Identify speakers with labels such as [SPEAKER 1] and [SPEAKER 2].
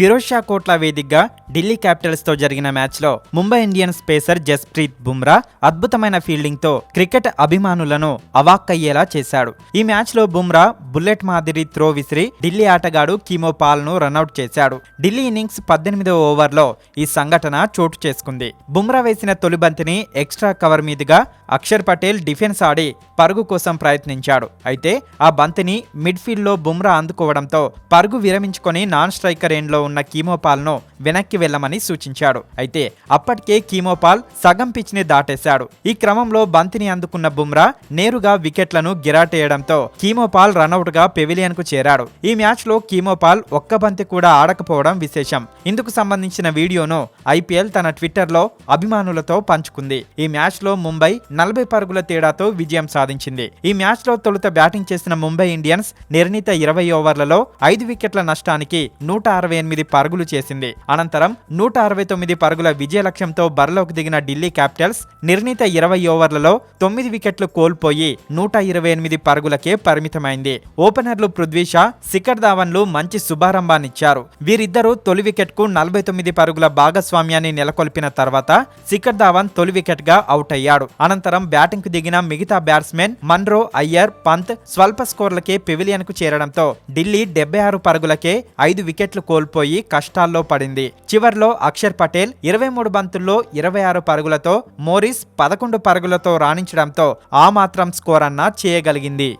[SPEAKER 1] ఫిరోజ్ షా కోట్లా వేదికగా ఢిల్లీ క్యాపిటల్స్తో జరిగిన మ్యాచ్లో ముంబై ఇండియన్స్ పేసర్ జస్ప్రీత్ బుమ్రా అద్భుతమైన ఫీల్డింగ్తో క్రికెట్ అభిమానులను అవాక్కయ్యేలా చేశాడు. ఈ మ్యాచ్లో బుమ్రా బుల్లెట్ మాదిరి త్రో విసిరి ఢిల్లీ ఆటగాడు కీమో పాల్ను రన్అట్ చేశాడు. ఢిల్లీ ఇన్నింగ్స్ పద్దెనిమిదవ ఓవర్లో ఈ సంఘటన చోటు చేసుకుంది. బుమ్రా వేసిన తొలి బంతిని ఎక్స్ట్రా కవర్ మీదుగా అక్షర్ పటేల్ డిఫెన్స్ ఆడి పరుగు కోసం ప్రయత్నించాడు. అయితే ఆ బంతిని మిడ్ఫీల్డ్లో బుమ్రా అందుకోవడంతో పరుగు విరమించుకొని నాన్ స్ట్రైకర్ ఎండ్లో ఉన్న కీమోపాల్ను వెనక్కి వెళ్ళమని సూచించాడు. అయితే అప్పటికే కీమోపాల్ సగం పిచ్ని దాటేశాడు. ఈ క్రమంలో బంతిని అందుకున్న బుమ్రా నేరుగా వికెట్లను గిరాటేయడంతో కీమోపాల్ రనౌట్గా పెవిలియన్కు చేరాడు. ఈ మ్యాచ్లో కీమోపాల్ ఒక్క బంతి కూడా ఆడకపోవడం విశేషం. ఇందుకు సంబంధించిన వీడియోను ఐపీఎల్ తన ట్విట్టర్లో అభిమానులతో పంచుకుంది. ఈ మ్యాచ్లో ముంబై నలభై పరుగుల తేడాతో విజయం సాధించింది. ఈ మ్యాచ్లో తొలుత బ్యాటింగ్ చేసిన ముంబై ఇండియన్స్ నిర్ణీత ఇరవై ఓవర్లలో ఐదు వికెట్ల నష్టానికి నూట అరవై ఎనిమిది పరుగులు చేసింది. అనంతరం నూట అరవై తొమ్మిది పరుగుల విజయ లక్ష్యంతో బరిలోకి దిగిన ఢిల్లీ క్యాపిటల్స్ నిర్ణీత ఇరవై ఓవర్లలో తొమ్మిది వికెట్లు కోల్పోయి నూట ఇరవై ఎనిమిది పరుగులకే పరిమితమైంది. ఓపెనర్లు పృథ్వీ షా శిఖర్ ధావన్లు మంచి శుభారంభాన్నిచ్చారు. వీరిద్దరూ తొలి వికెట్కు నలభై తొమ్మిది పరుగుల భాగస్వామ్యాన్ని నెలకొల్పిన తర్వాత శిఖర్ ధావన్ తొలి వికెట్గా అవుట్ అయ్యాడు అనంతరం బ్యాటింగ్కు దిగిన మిగతా బ్యాట్స్మెన్ మన్రో అయ్యర్ పంత్ స్వల్ప స్కోర్లకే పెవిలియన్కు చేరడంతో ఢిల్లీ డెబ్బై ఆరు పరుగులకే ఐదు వికెట్లు కోల్పోయి కష్టాల్లో పడింది. చివర్లో అక్షర్ పటేల్ ఇరవై మూడు బంతుల్లో ఇరవై ఆరు పరుగులతో మోరిస్ పదకొండు పరుగులతో రాణించడంతో ఆ మాత్రం స్కోర్ అన్నా చేయగలిగింది.